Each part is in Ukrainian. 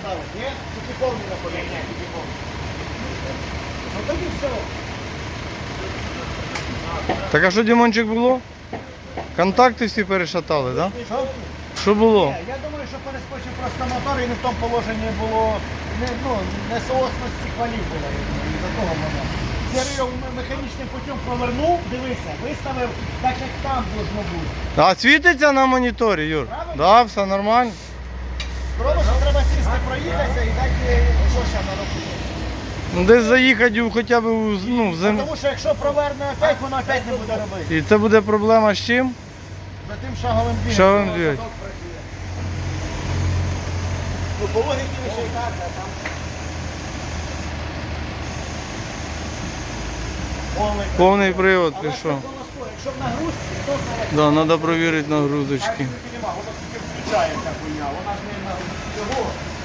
ставити, ні? Тільки повні на полі. Ні, тільки повні. Ну тоді все. Так а що, Дімончик, було? Контакти всі перешатали, так? Да? Що? Що було? Ні, Я думаю, що перескочив просто мотор і не в тому положенні було, не, ну, несоосності хвалів було. І за того воно. Серйо механічним путем провернув, дивися, виставив так, як там должно бути. А світиться на моніторі, Юр? Так, да, все нормально. Треба сісти, проїхатися і дати, що ще на. Ну, десь заїхати у- хоча б у, ну, в зем... Тому що якщо проверне опять, воно опять не буде робити. І це буде проблема з чим? За тим шаговим двигателем. Шаговим двигателем. Ну, по логіці лише і так, а там... Повний Повний привод Але пішов. колоско. Якщо в нагрузці, то знає. Да, треба перевірити А нагрузочки. нема, воно тільки включає ця хуйня. Вона ж не.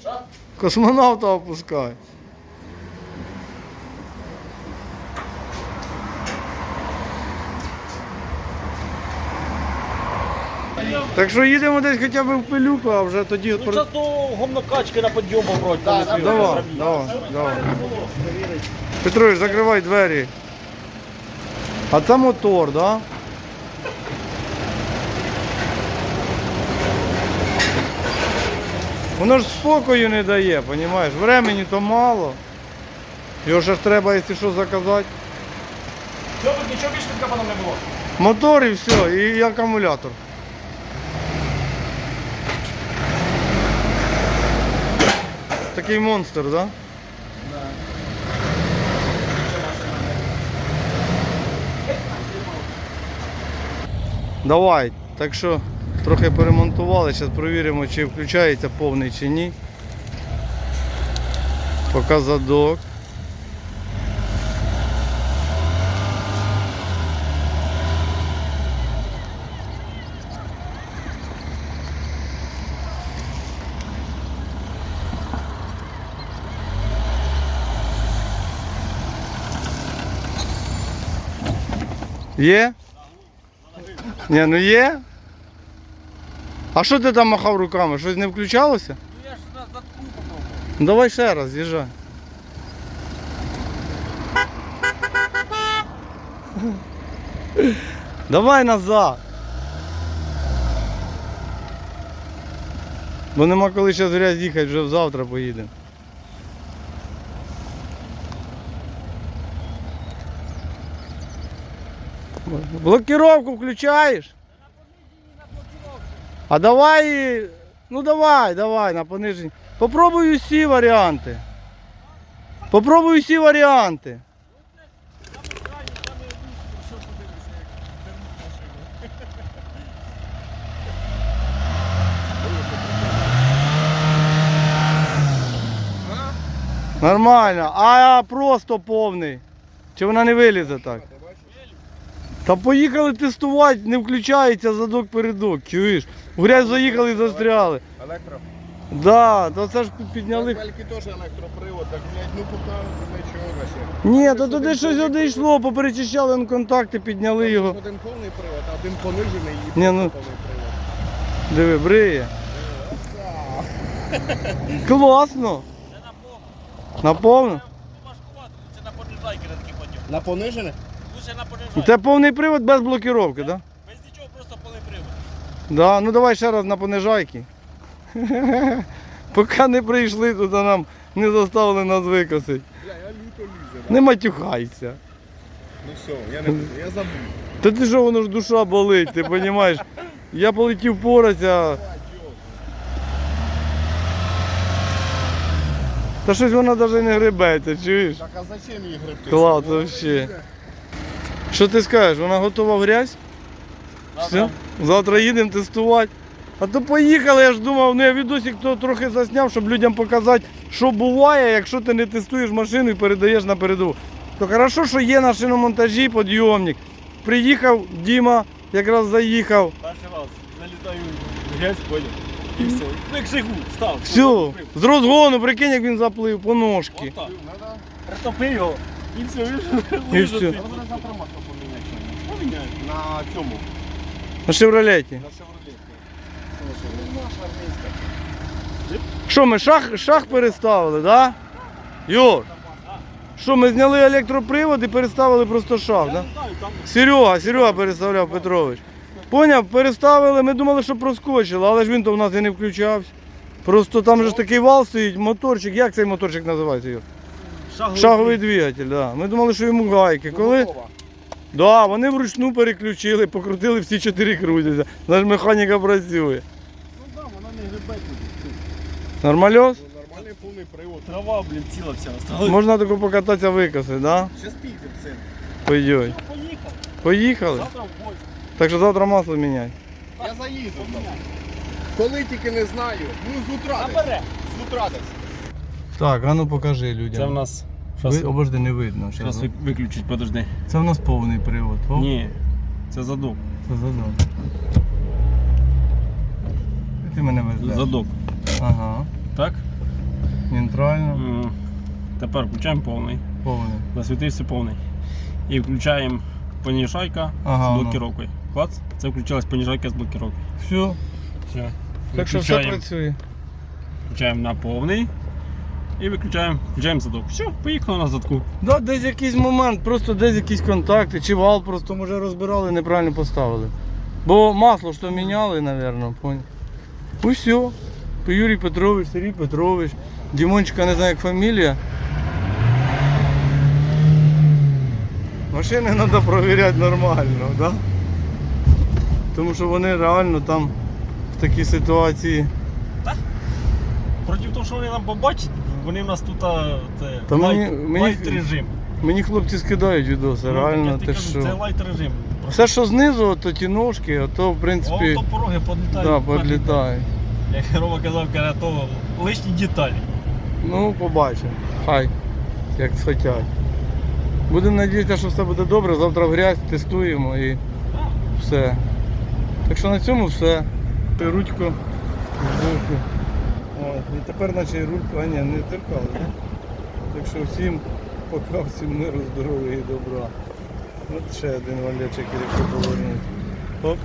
Що? Космонавта опускай. Так що їдемо десь хоча б в пилюку, а вже тоді. Ну, про- зараз до гомнокачки на підйому вроді. Да. Давай, давай, давай. Петрович, закривай двері. А це мотор, да? Воно ж спокою не дає, розумієш? Времени то мало. Його ж треба, якщо що, заказати. Все, тут нічого більше під не було. Мотор і все, і акумулятор. Такий монстр, так? Да? Давай. Так що трохи перемонтували, зараз перевіримо, чи включається повний чи ні. Поки задок. Є? Ні, ну є. А що ти там махав руками? Щось не включалося? Ну я ж на задку попробував. Ну давай ще раз, з'їжджай. Давай назад. Бо нема коли зараз грязь їхати, вже завтра поїдемо. Блокировку включаєш? А давай, ну давай, давай на пониженні. Попробуй усі варіанти. Попробуй усі варіанти. Нормально. А просто повний. Чи вона не вилізе так? Та поїхали тестувати, не включається задок передок, чуєш? В грязь заїхали і застряли. Електро. Да, то це ж підняли. Тільки теж електропривод, так блядь, ну поки нічого ще. Ні, то туди щось одійшло, поперечищали на контакти, підняли його. Один повний привод, а один понижений і Ні, ну. повний привод. Диви, бриє. Класно. Це на повну. На повну? Ну, важкувато, це на понижайки на такий підйом. На понижене? Лучше на понижайки. Це повний привод без блокировки, так? Да? Без нічого, просто повний привод. Да, ну давай ще раз на понижайки. Поки не прийшли, туди нам не заставили нас викосити. Бля, я люто лізе. да. Не матюхайся. Ну все, я не я забув. Та ти що, воно ж душа болить, ти розумієш? Я полетів поратися. Та щось вона навіть не гребеться, чуєш? Так а зачем її гребти? Клас лізе. Що ти скажеш, вона готова в грязь? Все? Завтра їдемо тестувати. А то поїхали, я ж думав, ну я відосик то трохи засняв, щоб людям показати, що буває, якщо ти не тестуєш машину і передаєш на передову. То хорошо, що є на шиномонтажі підйомник. Приїхав Діма, якраз заїхав. Перший раз налітаю в грязь, поняв. І все. Ну як жигу, став. Все, з розгону, прикинь, як він заплив по ножки. Отак. Надо. Притопив його. І все, І все. Треба завтра масло поміняти. Поміняю. На цьому. На шевролеті. На наша армійська. Що, ми шах, шах переставили, да? Юр, що, ми зняли електропривод і переставили просто шах, да? там Серега, Серега переставляв Петрович. Поняв, переставили, ми думали, що проскочило, але ж він то в нас і не включався. Просто там же ж такий вал стоїть, моторчик, як цей моторчик називається? Юр? Шаговий. Шаговий двигатель, да. Ми думали, що йому гайки. Коли? Да, вони вручну переключили, покрутили всі чотири крутяться. Наш механіка працює. Ну так, вона не грибе тут. Нормальос? Ну, Нормальний повний привод. Трава, блін, ціла вся осталась. Можна тако покататися викоси, да? Ще спікер, син. Пойдет. Поїхав. Поїхали. Завтра в бой. Так що завтра масло міняй. Я заїду. Коли тільки не знаю. Ну, з утра десь. Набере. З утра десь. Так, а ну покажи людям. Це в нас. Ви, Щас, обожди, не видно. щас Щас. ви- виключить, подожди. Це в нас повний привод. О, Ні, це задок. Це задок. І Ти мене везеш. Задок. Ага. Так? Нейтрально. М, Тепер включаємо повний. Повний. Засвітився повний. І включаємо поніжайка Ага, з ну. блокіровкою. Клац. Це включилась поніжайка з блокіровкою. Все. Все. Так що все працює. включаємо на повний. І виключаємо, включаємо задок. Все, поїхали на задку. Да, десь якийсь момент, просто десь якісь контакти, чи вал просто може розбирали, неправильно поставили. Бо масло що міняли, напевно, понял. Ну. Юрій Петрович, Сергій Петрович, Дімончика не знаю як фамілія. Машини треба перевіряти нормально, да? Тому що вони реально там в такій ситуації. Проти того, що вони нам побачать, вони в нас тут це, Та лайт, мені- лайт режим. Мені хлопці скидають відоси, Ну, реально я тобі те кажу, що. Це лайт режим. Все, що знизу, то ті ножки, а то в принципі. Ото пороги подлітають. Да, подлітає. Як Рома казав, каже, то лишні деталі. Ну, побачимо. Хай, як схотять. Будемо надіятися, що все буде добре. Завтра в грязь тестуємо і все. Так що на цьому все. Ручку. О, і тепер наче руль, а ні, не терпали. Так що всім пока, всім миру, здоров'я і добра. От ще один валячик, якщо повернути. Оп.